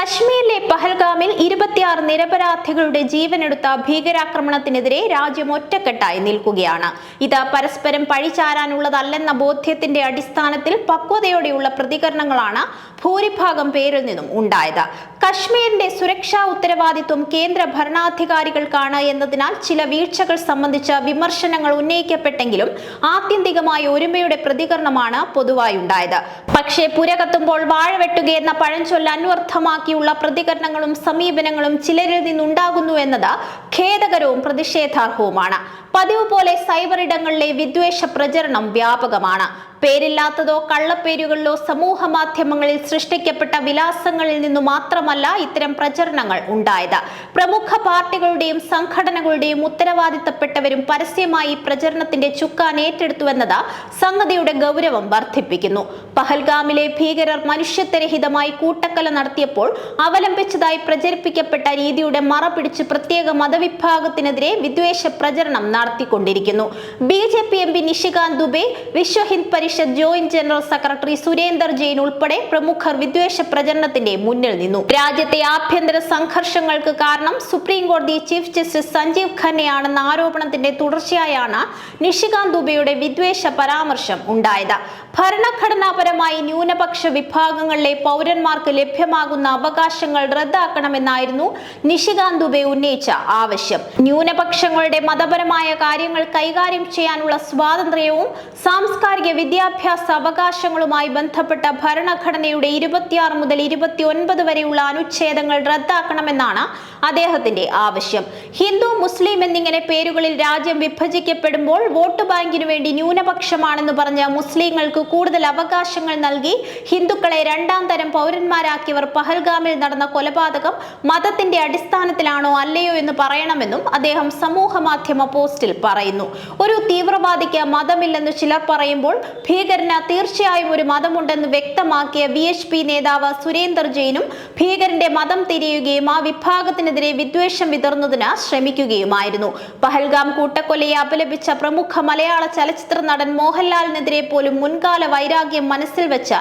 കശ്മീരിലെ പഹൽഗാമിൽ ഇരുപത്തിയാറ് നിരപരാധികളുടെ ജീവനെടുത്ത ഭീകരാക്രമണത്തിനെതിരെ രാജ്യം ഒറ്റക്കെട്ടായി നിൽക്കുകയാണ്. ഇത് പരസ്പരം പഴിചാരാനുള്ളതല്ലെന്ന ബോധ്യത്തിന്റെ അടിസ്ഥാനത്തിൽ പക്വതയോടെയുള്ള പ്രതികരണങ്ങളാണ് ഭൂരിഭാഗം പേരിൽ നിന്നും ഉണ്ടായത്. കശ്മീരിന്റെ സുരക്ഷാ ഉത്തരവാദിത്വം കേന്ദ്ര ഭരണാധികാരികൾക്കാണ് എന്നതിനാൽ ചില വീഴ്ചകൾ സംബന്ധിച്ച വിമർശനങ്ങൾ ഉന്നയിക്കപ്പെട്ടെങ്കിലും ആത്യന്തികമായ ഒരുമയുടെ പ്രതികരണമാണ് പൊതുവായി ഉണ്ടായത്. പക്ഷേ പുരകത്തുമ്പോൾ വാഴ വെട്ടുകയെന്ന പഴഞ്ചൊല്ല അന്വർത്ഥമാക്കിയുള്ള പ്രതികരണങ്ങളും സമീപനങ്ങളും ചിലരിൽ നിന്നുണ്ടാകുന്നു എന്നത് ഖേദകരവും പ്രതിഷേധാർഹവുമാണ്. പതിവ് പോലെ സൈബർ ഇടങ്ങളിലെ വിദ്വേഷ പ്രചരണം വ്യാപകമാണ്. പേരില്ലാത്തതോ കള്ളപ്പേരുകളിലോ സമൂഹ മാധ്യമങ്ങളിൽ സൃഷ്ടിക്കപ്പെട്ട വിലാസങ്ങളിൽ നിന്നു മാത്രമല്ല ഇത്തരം പ്രചരണങ്ങൾ ഉണ്ടായത്. പ്രമുഖ പാർട്ടികളുടെയും സംഘടനകളുടെയും ഉത്തരവാദിത്തപ്പെട്ടവരും പരസ്യമായി പ്രചരണത്തിന്റെ ചുക്കാൻ ഏറ്റെടുത്തുവെന്നത് സംഗതിയുടെ ഗൗരവം വർദ്ധിപ്പിക്കുന്നു. പഹൽഗാമിലെ ഭീകരർ മനുഷ്യത്വരഹിതമായി കൂട്ടക്കല നടത്തിയപ്പോൾ അവലംബിച്ചതായി പ്രചരിപ്പിക്കപ്പെട്ട രീതിയുടെ മറ പിടിച്ച് പ്രത്യേക മതവിഭാഗത്തിനെതിരെ വിദ്വേഷ പ്രചരണം നടത്തിക്കൊണ്ടിരിക്കുന്നു. B J P M P Nishikant Dubey Vishwa Hind Parishad joint general secretary Surender Jain ഉൾപ്പെടെ പ്രമുഖർ വിദ്വേഷ പ്രചരണത്തിന്റെ മുന്നിൽ നിന്നു. രാജ്യത്തെ ആഭ്യന്തര സംഘർഷങ്ങൾക്ക് കാരണം സുപ്രീം കോടതി ചീഫ് ജസ്റ്റിസ് സഞ്ജീവ് ഖന്നയാണെന്ന ആരോപണത്തിന്റെ തുടർച്ചയായാണ് നിഷികാന്ത് ദുബെയുടെ വിദ്വേഷ പരാമർശം ഉണ്ടായത്. ഭരണഘടനാപരമായി ന്യൂനപക്ഷ വിഭാഗങ്ങളിലെ പൗരന്മാർക്ക് ലഭ്യമാകുന്ന അവകാശങ്ങൾ റദ്ദാക്കണമെന്നായിരുന്നു നിഷികാന്ത് ദുബെ ഉന്നയിച്ച ആവശ്യം. ന്യൂനപക്ഷങ്ങളുടെ മതപരമായ കാര്യങ്ങൾ കൈകാര്യം ചെയ്യാനുള്ള സ്വാതന്ത്ര്യവും സാംസ്കാരിക വിദ്യാഭ്യാസ അവകാശങ്ങളുമായി ബന്ധപ്പെട്ട ഭരണഘടനയുടെ ഇരുപത്തിയാറ് മുതൽ ഇരുപത്തിയൊൻപത് വരെയുള്ള അനുച്ഛേദങ്ങൾ റദ്ദാക്കണമെന്നാണ് അദ്ദേഹത്തിന്റെ ആവശ്യം. ഹിന്ദു മുസ്ലിം എന്നിങ്ങനെ പേരുകളിൽ രാജ്യം വിഭജിക്കപ്പെടുമ്പോൾ വോട്ട് ബാങ്കിനു വേണ്ടി ന്യൂനപക്ഷമാണെന്ന് പറഞ്ഞ മുസ്ലിങ്ങൾക്ക് കൂടുതൽ അവകാശങ്ങൾ നൽകി ഹിന്ദുക്കളെ രണ്ടാം തരം പൗരന്മാരാക്കിയവർ പഹൽഗാമിൽ നടന്ന കൊലപാതകം മതത്തിന്റെ അടിസ്ഥാനത്തിലാണോ അല്ലയോ എന്ന് പറയണമെന്നും അദ്ദേഹം സമൂഹ മാധ്യമ പോസ്റ്റിൽ പറയുന്നു. ഒരു തീവ്രവാദിക്ക് മതമില്ലെന്ന് ചിലർ പറയുമ്പോൾ ഭീകരന് തീർച്ചയായും ഒരു മതമുണ്ടെന്ന് വ്യക്തമാക്കിയ വി എച്ച് പി നേതാവ് സുരേന്ദർ ജെയിനും ഭീകരന്റെ മതം തിരിയുകയും ആ വിഭാഗത്തിനെതിരെ വിദ്വേഷം വിതർന്നതിന് ശ്രമിക്കുകയുമായിരുന്നു. പഹൽഗാം കൂട്ടക്കൊലയെ അപലപിച്ച പ്രമുഖ മലയാള ചലച്ചിത്ര നടൻ മോഹൻലാലിനെതിരെ പോലും മുൻകാല വൈരാഗ്യം മനസ്സിൽ വെച്ച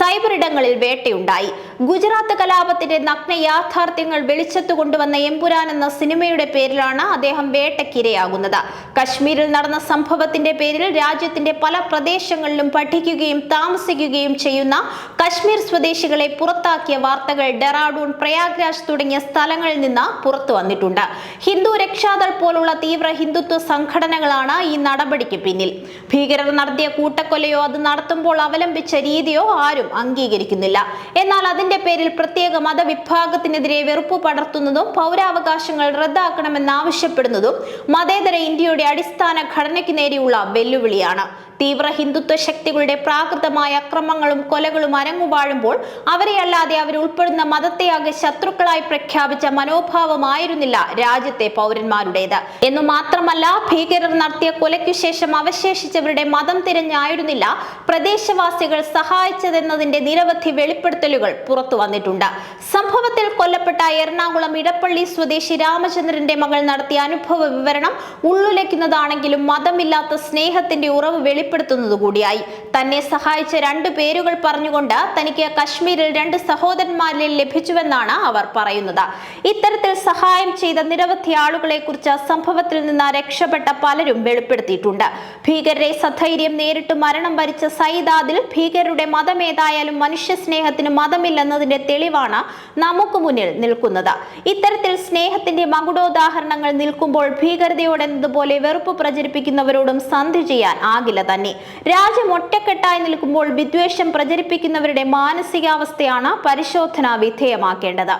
സൈബർ ഇടങ്ങളിൽ വേട്ടയുണ്ടായി. ഗുജറാത്ത് കലാപത്തിന്റെ നഗ്ന യാഥാർത്ഥ്യങ്ങൾ വെളിച്ചത്ത് കൊണ്ടുവന്ന എമ്പുരാൻ എന്ന സിനിമയുടെ പേരിലാണ് അദ്ദേഹം വേട്ടക്കിരയാകുന്നത്. കശ്മീരിൽ നടന്ന സംഭവത്തിന്റെ പേരിൽ രാജ്യത്തിന്റെ പല പ്രദേശങ്ങളിലും പഠിക്കുകയും താമസിക്കുകയും ചെയ്യുന്ന കശ്മീർ സ്വദേശികളെ പുറത്താക്കിയ വാർത്തകൾ ഡെറാഡൂൺ പ്രയാഗ്രാജ് തുടങ്ങിയ സ്ഥലങ്ങളിൽ നിന്ന് പുറത്തു വന്നിട്ടുണ്ട്. ഹിന്ദു രക്ഷാദൾ പോലുള്ള തീവ്ര ഹിന്ദുത്വ സംഘടനകളാണ് ഈ നടപടിക്ക് പിന്നിൽ. ഭീകരർ നടത്തിയ കൂട്ടക്കൊലയോ അത് നടത്തുമ്പോൾ അവലംബിച്ച രീതിയോ ആരും അംഗീകരിക്കുന്നില്ല. എന്നാൽ അതിന്റെ പേരിൽ പ്രത്യേക മതവിഭാഗത്തിനെതിരെ വെറുപ്പ് പടർത്തുന്നതും പൗരാവകാശങ്ങൾ റദ്ദാക്കണമെന്നാവശ്യപ്പെടുന്നതും മതേതര ഇന്ത്യയുടെ അടിസ്ഥാന ഘടനയ്ക്ക് നേരെയുള്ള വെല്ലുവിളിയാണ്. തീവ്ര ഹിന്ദുത്വ ശക്തികളുടെ പ്രാകൃതമായ അക്രമങ്ങളും കൊലകളും അരങ്ങുവാഴുമ്പോൾ അവരെയല്ലാതെ അവരുൾപ്പെടുന്ന മതത്തെയാകെ ശത്രുക്കളായി പ്രഖ്യാപിച്ച മനോഭാവമായിരുന്നില്ല രാജ്യത്തെ പൗരന്മാരുടേത്. എന്നു മാത്രമല്ല ഭീകരർ നടത്തിയ കൊലയ്ക്കു ശേഷം അവശേഷിച്ചവരുടെ മതം തിരഞ്ഞായിരുന്നില്ല പ്രദേശവാസികൾ സഹായിച്ചതെന്നതിന്റെ നിരവധി വെളിപ്പെടുത്തലുകൾ പുറത്തു വന്നിട്ടുണ്ട്. സംഭവത്തിൽ കൊല്ലപ്പെട്ട എറണാകുളം ഇടപ്പള്ളി സ്വദേശി രാമചന്ദ്രന്റെ മകൾ നടത്തിയ അനുഭവ വിവരണം ഉള്ളുലയ്ക്കുന്നതാണെങ്കിലും മതമില്ലാത്ത സ്നേഹത്തിന്റെ ഉറവ് വെളിപ്പെടുത്തുന്നത് കൂടിയായി. തന്നെ സഹായിച്ച രണ്ട് പേരുകൾ പറഞ്ഞുകൊണ്ട് തനിക്ക് കശ്മീരിൽ രണ്ട് സഹോദരന്മാരിൽ ലഭിച്ചുവെന്നാണ് അവർ പറയുന്നത്. ഇത്തരത്തിൽ സഹായം ചെയ്ത നിരവധി ആളുകളെ കുറിച്ച് സംഭവത്തിൽ നിന്ന് രക്ഷപ്പെട്ട പലരും വെളിപ്പെടുത്തിയിട്ടുണ്ട്. ഭീകരരെ സധൈര്യം നേരിട്ട് മരണം വരിച്ച സൈദാദിൽ ഭീകരരുടെ മതമേതായാലും മനുഷ്യ സ്നേഹത്തിന് മതമില്ലെന്നതിന്റെ തെളിവാണ് നമുക്ക് മുന്നിൽ നിൽക്കുന്നത്. ഇത്തരത്തിൽ സ്നേഹത്തിന്റെ മകുടോദാഹരണങ്ങൾ നിൽക്കുമ്പോൾ ഭീകരതയോടെന്നതുപോലെ വെറുപ്പ് പ്രചരിപ്പിക്കുന്നവരോടും സന്ധി ചെയ്യാൻ ആകില്ല തന്നെ. രാജ്യം ഒറ്റക്കെട്ടായി നിൽക്കുമ്പോൾ വിദ്വേഷം പ്രചരിപ്പിക്കുന്നവരുടെ മാനസികാവസ്ഥയാണ് പരിശോധന വിധേയമാക്കേണ്ടത്.